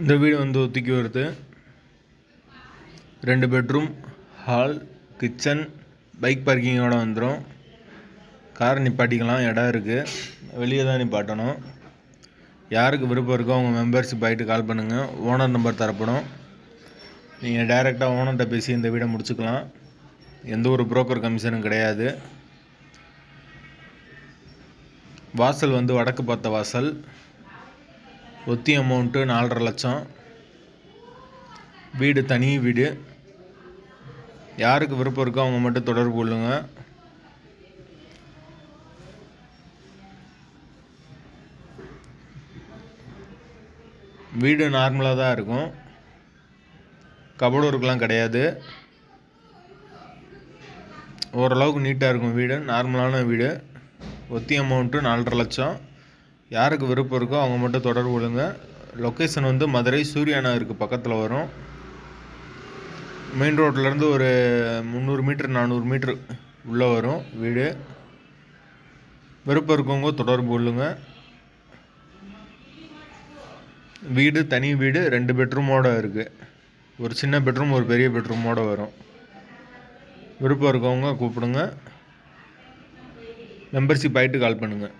இந்த வீடு வந்து ஒத்திக்கி வருது. ரெண்டு பெட்ரூம் ஹால் கிச்சன் பைக் பார்க்கிங்கோட வந்துடும் கார் நிப்பாட்டிக்கலாம் இடம் இருக்குது வெளியே தான் நிப்பாட்டணும். யாருக்கு விருப்பம் இருக்கோ அவங்க மெம்பர்ஷிப் ஆகிட்டு கால் பண்ணுங்கள் ஓனர் நம்பர் தரப்படும். நீங்கள் டைரெக்டாக ஓனர்கிட்ட பேசி இந்த வீடை முடிச்சுக்கலாம். எந்த ஒரு புரோக்கர் கமிஷனும் கிடையாது. வாசல் வந்து வடக்கு பார்த்த வாசல். ஒத்தி அமௌண்ட்டு நாலரை லட்சம். வீடு தனி வீடு. யாருக்கு விருப்பம் இருக்கோ அவங்க மட்டும் தொடர்பு கொள்ளுங்க. வீடு நார்மலாக தான் இருக்கும். கபடூருக்கெலாம் கிடையாது. ஓரளவுக்கு நீட்டாக இருக்கும் வீடு நார்மலான வீடு. ஒத்தி அமௌண்ட்டு நாலரை லட்சம். யாருக்கு விருப்பம் இருக்கோ அவங்க மட்டும் தொடர்பு கொள்ளுங்க. லொக்கேஷன் வந்து மதுரை சூர்யா நகருக்கு பக்கத்தில் வரும். மெயின் ரோட்லேருந்து ஒரு முந்நூறு மீட்ரு நானூறு மீட்ரு உள்ளே வரும் வீடு. விருப்பம் இருக்கவங்க தொடர்பு கொள்ளுங்க. வீடு தனி வீடு ரெண்டு பெட்ரூமோடு இருக்குது ஒரு சின்ன பெட்ரூம் ஒரு பெரிய பெட்ரூமோடு வரும். விருப்பம் இருக்கவங்க கூப்பிடுங்க. மெம்பர்ஷிப் ஆகிட்டு கால் பண்ணுங்கள்